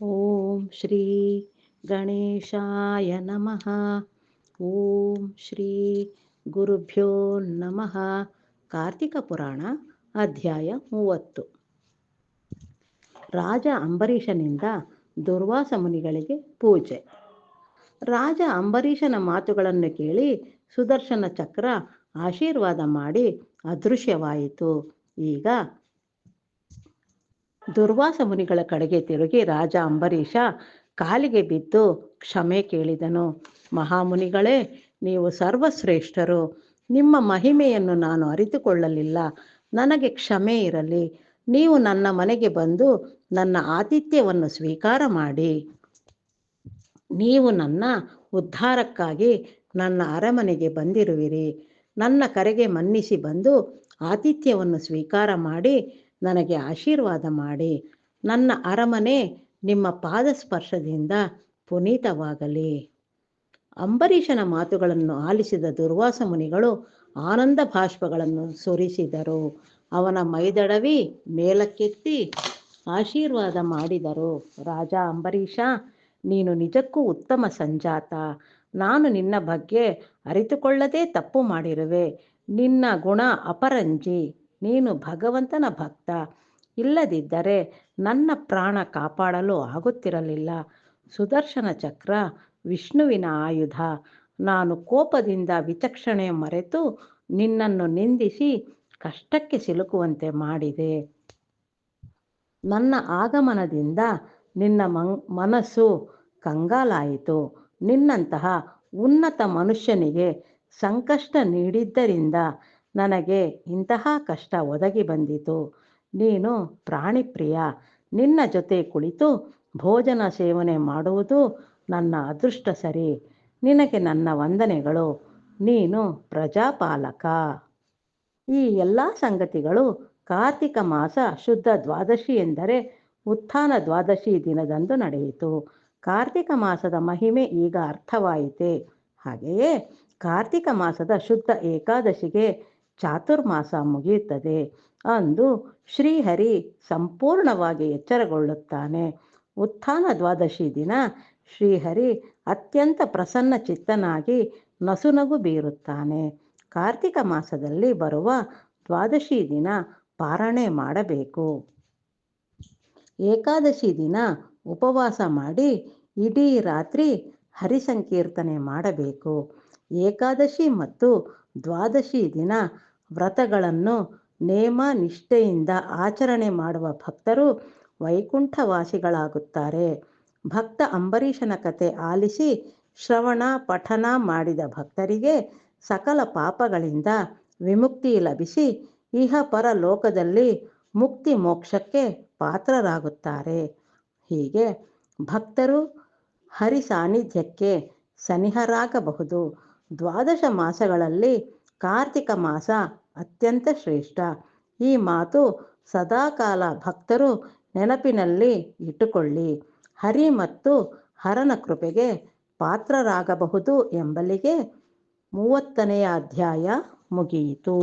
ಓಂ ಶ್ರೀ ಗಣೇಶಾಯ ನಮಃ ಓಂ ಶ್ರೀ ಗುರುಭ್ಯೋ ನಮಃ ಕಾರ್ತಿಕ ಪುರಾಣ ಅಧ್ಯಾಯ ಮೂವತ್ತು. ರಾಜ ಅಂಬರೀಷನಿಂದ ದುರ್ವಾಸ ಮುನಿಗಳಿಗೆ ಪೂಜೆ. ರಾಜ ಅಂಬರೀಷನ ಮಾತುಗಳನ್ನು ಕೇಳಿ ಸುದರ್ಶನ ಚಕ್ರ ಆಶೀರ್ವಾದ ಮಾಡಿ ಅದೃಶ್ಯವಾಯಿತು. ಈಗ ದುರ್ವಾಸ ಮುನಿಗಳ ಕಡೆಗೆ ತಿರುಗಿ ರಾಜ ಅಂಬರೀಷ ಕಾಲಿಗೆ ಬಿದ್ದು ಕ್ಷಮೆ ಕೇಳಿದನು. ಮಹಾಮುನಿಗಳೇ, ನೀವು ಸರ್ವಶ್ರೇಷ್ಠರು. ನಿಮ್ಮ ಮಹಿಮೆಯನ್ನು ನಾನು ಅರಿತುಕೊಳ್ಳಲಿಲ್ಲ. ನನಗೆ ಕ್ಷಮೆ ಇರಲಿ. ನೀವು ನನ್ನ ಮನೆಗೆ ಬಂದು ನನ್ನ ಆತಿಥ್ಯವನ್ನು ಸ್ವೀಕಾರ ಮಾಡಿ. ನೀವು ನನ್ನ ಉದ್ಧಾರಕ್ಕಾಗಿ ನನ್ನ ಅರಮನೆಗೆ ಬಂದಿರುವಿರಿ. ನನ್ನ ಕರೆಗೆ ಮನ್ನಿಸಿ ಬಂದು ಆತಿಥ್ಯವನ್ನು ಸ್ವೀಕಾರ ಮಾಡಿ ನನಗೆ ಆಶೀರ್ವಾದ ಮಾಡಿ, ನನ್ನ ಅರಮನೆ ನಿಮ್ಮ ಪಾದಸ್ಪರ್ಶದಿಂದ ಪುನೀತವಾಗಲಿ. ಅಂಬರೀಷನ ಮಾತುಗಳನ್ನು ಆಲಿಸಿದ ದುರ್ವಾಸ ಮುನಿಗಳು ಆನಂದ ಭಾಷ್ಪಗಳನ್ನು ಸುರಿಸಿದರು. ಅವನ ಮೈದಡವಿ ಮೇಲಕ್ಕೆತ್ತಿ ಆಶೀರ್ವಾದ ಮಾಡಿದರು. ರಾಜ ಅಂಬರೀಷ, ನೀನು ನಿಜಕ್ಕೂ ಉತ್ತಮ ಸಂಜಾತ. ನಾನು ನಿನ್ನ ಬಗ್ಗೆ ಅರಿತುಕೊಳ್ಳದೆ ತಪ್ಪು ಮಾಡಿರುವೆ. ನಿನ್ನ ಗುಣ ಅಪರಂಜಿ. ನೀನು ಭಗವಂತನ ಭಕ್ತ. ಇಲ್ಲದಿದ್ದರೆ ನನ್ನ ಪ್ರಾಣ ಕಾಪಾಡಲು ಆಗುತ್ತಿರಲಿಲ್ಲ. ಸುದರ್ಶನ ಚಕ್ರ, ವಿಷ್ಣುವಿನ ಆಯುಧ. ನಾನು ಕೋಪದಿಂದ ವಿಚಕ್ಷಣೆ ಮರೆತು ನಿನ್ನನ್ನು ನಿಂದಿಸಿ ಕಷ್ಟಕ್ಕೆ ಸಿಲುಕುವಂತೆ ಮಾಡಿದೆ. ನನ್ನ ಆಗಮನದಿಂದ ನಿನ್ನ ಮನಸ್ಸು ಕಂಗಾಲಾಯಿತು. ನಿನ್ನಂತಹ ಉನ್ನತ ಮನುಷ್ಯನಿಗೆ ಸಂಕಷ್ಟ ನೀಡಿದ್ದರಿಂದ ನನಗೆ ಇಂತಹ ಕಷ್ಟ ಒದಗಿ ಬಂದಿತು. ನೀನು ಪ್ರಾಣಿಪ್ರಿಯ. ನಿನ್ನ ಜೊತೆ ಕುಳಿತು ಭೋಜನ ಸೇವನೆ ಮಾಡುವುದು ನನ್ನ ಅದೃಷ್ಟ ಸರಿ. ನಿನಗೆ ನನ್ನ ವಂದನೆಗಳು. ನೀನು ಪ್ರಜಾಪಾಲಕ. ಈ ಎಲ್ಲ ಸಂಗತಿಗಳು ಕಾರ್ತಿಕ ಮಾಸ ಶುದ್ಧ ದ್ವಾದಶಿ ಎಂದರೆ ಉತ್ಥಾನ ದ್ವಾದಶಿ ದಿನದಂದು ನಡೆಯಿತು. ಕಾರ್ತಿಕ ಮಾಸದ ಮಹಿಮೆ ಈಗ ಅರ್ಥವಾಯಿತೆ. ಹಾಗೆಯೇ ಕಾರ್ತಿಕ ಮಾಸದ ಶುದ್ಧ ಏಕಾದಶಿಗೆ ಚಾತುರ್ಮಾಸ ಮುಗಿಯುತ್ತದೆ ಅಂದು ಶ್ರೀಹರಿ ಸಂಪೂರ್ಣವಾಗಿ ಎಚ್ಚರಗೊಳ್ಳುತ್ತಾನೆ. ಉತ್ಥಾನ ದ್ವಾದಶಿ ದಿನ ಶ್ರೀಹರಿ ಅತ್ಯಂತ ಪ್ರಸನ್ನ ಚಿತ್ತನಾಗಿ ನಸುನಗು ಬೀರುತ್ತಾನೆ. ಕಾರ್ತಿಕ ಮಾಸದಲ್ಲಿ ಬರುವ ದ್ವಾದಶಿ ದಿನ ಪಾರಣೆ ಮಾಡಬೇಕು. ಏಕಾದಶಿ ದಿನ ಉಪವಾಸ ಮಾಡಿ ಇಡೀ ರಾತ್ರಿ ಹರಿಸಂಕೀರ್ತನೆ ಮಾಡಬೇಕು. ಏಕಾದಶಿ ಮತ್ತು ದ್ವಾದಶಿ ದಿನ ವ್ರತಗಳನ್ನು ನೇಮ ನಿಷ್ಠೆಯಿಂದ ಆಚರಣೆ ಮಾಡುವ ಭಕ್ತರು ವೈಕುಂಠವಾಸಿಗಳಾಗುತ್ತಾರೆ. ಭಕ್ತ ಅಂಬರೀಷನ ಕತೆ ಆಲಿಸಿ ಶ್ರವಣ ಪಠನ ಮಾಡಿದ ಭಕ್ತರಿಗೆ ಸಕಲ ಪಾಪಗಳಿಂದ ವಿಮುಕ್ತಿ ಲಭಿಸಿ ಇಹ ಪರ ಲೋಕದಲ್ಲಿ ಮುಕ್ತಿ ಮೋಕ್ಷಕ್ಕೆ ಪಾತ್ರರಾಗುತ್ತಾರೆ. ಹೀಗೆ ಭಕ್ತರು ಹರಿ ಸಾನ್ನಿಧ್ಯಕ್ಕೆ ಸನಿಹರಾಗಬಹುದು. ದ್ವಾದಶ ಮಾಸಗಳಲ್ಲಿ ಕಾರ್ತಿಕ ಮಾಸ ಅತ್ಯಂತ ಶ್ರೇಷ್ಠ. ಈ ಮಾತು ಸದಾಕಾಲ ಭಕ್ತರು ನೆನಪಿನಲ್ಲಿ ಇಟ್ಟುಕೊಳ್ಳಿ. ಹರಿ ಮತ್ತು ಹರನ ಕೃಪೆಗೆ ಪಾತ್ರರಾಗಬಹುದು ಎಂಬಲಿಗೆ ಮೂವತ್ತನೆಯ ಅಧ್ಯಾಯ ಮುಗಿಯಿತು.